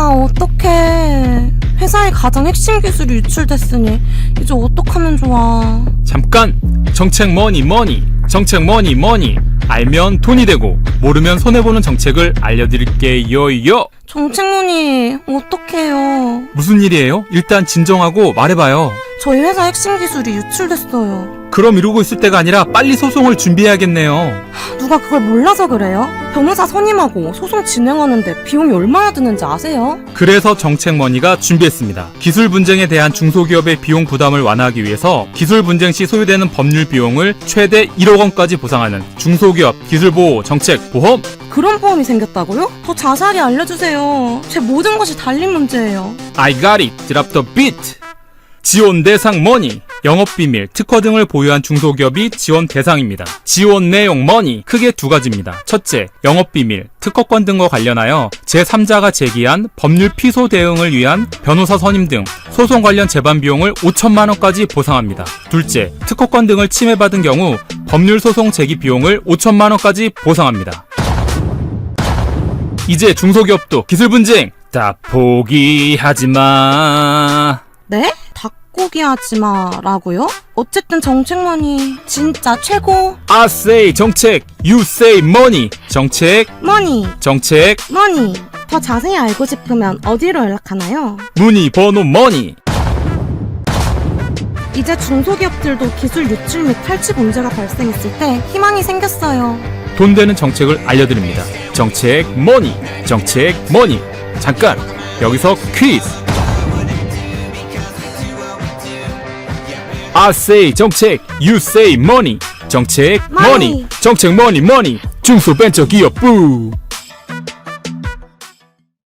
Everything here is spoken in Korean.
어떡해. 회사의 가장 핵심 기술이 유출됐으니 이제 어떡하면 좋아. 잠깐! 정책 뭐니 뭐니 정책 뭐니 뭐니 알면 돈이 되고 모르면 손해보는 정책을 알려드릴게요요 정책문이 어떡해요. 무슨 일이에요? 일단 진정하고 말해봐요 저희 회사 핵심 기술이 유출됐어요. 그럼 이러고 있을 때가 아니라 빨리 소송을 준비해야겠네요 누가 그걸 몰라서 그래요? 변호사 선임하고 소송 진행하는데 비용이 얼마나 드는지 아세요? 그래서 정책머니가 준비했습니다. 기술 분쟁에 대한 중소기업의 비용 부담을 완화하기 위해서 기술 분쟁 시 소요되는 법률 비용을 최대 1억 원까지 보상하는 중소기업 기술보호 정책 보험 그런 보험이 생겼다고요? 더 자세하게 알려주세요. 제 모든 것이 달린 문제예요. I got it. Drop the beat. 지원 대상 머니, 영업비밀, 특허 등을 보유한 중소기업이 지원 대상입니다. 지원 내용 머니, 크게 두 가지입니다. 첫째, 영업비밀, 특허권 등과 관련하여 제3자가 제기한 법률 피소 대응을 위한 변호사 선임 등 소송 관련 재반 비용을 5천만 원까지 보상합니다. 둘째, 특허권 등을 침해받은 경우 법률 소송 제기 비용을 5천만 원까지 보상합니다. 이제 중소기업도 기술 분쟁 다 포기하지 마. 네? 닭고기 하지 마라고요? 어쨌든 정책만이 진짜 최고. I say 정책, you say money. 정책, 머니, 정책, 머니. 더 자세히 알고 싶으면 어디로 연락하나요? 문의 번호 money. 이제 중소기업들도 기술 유출 및 탈취 문제가 발생했을 때 희망이 생겼어요. 돈 되는 정책을 알려드립니다. 정책 money, 정책 money. 잠깐 여기서 퀴즈. I say 정책, you say money. 정책 money. 정책 money money. 중소벤처기업 부.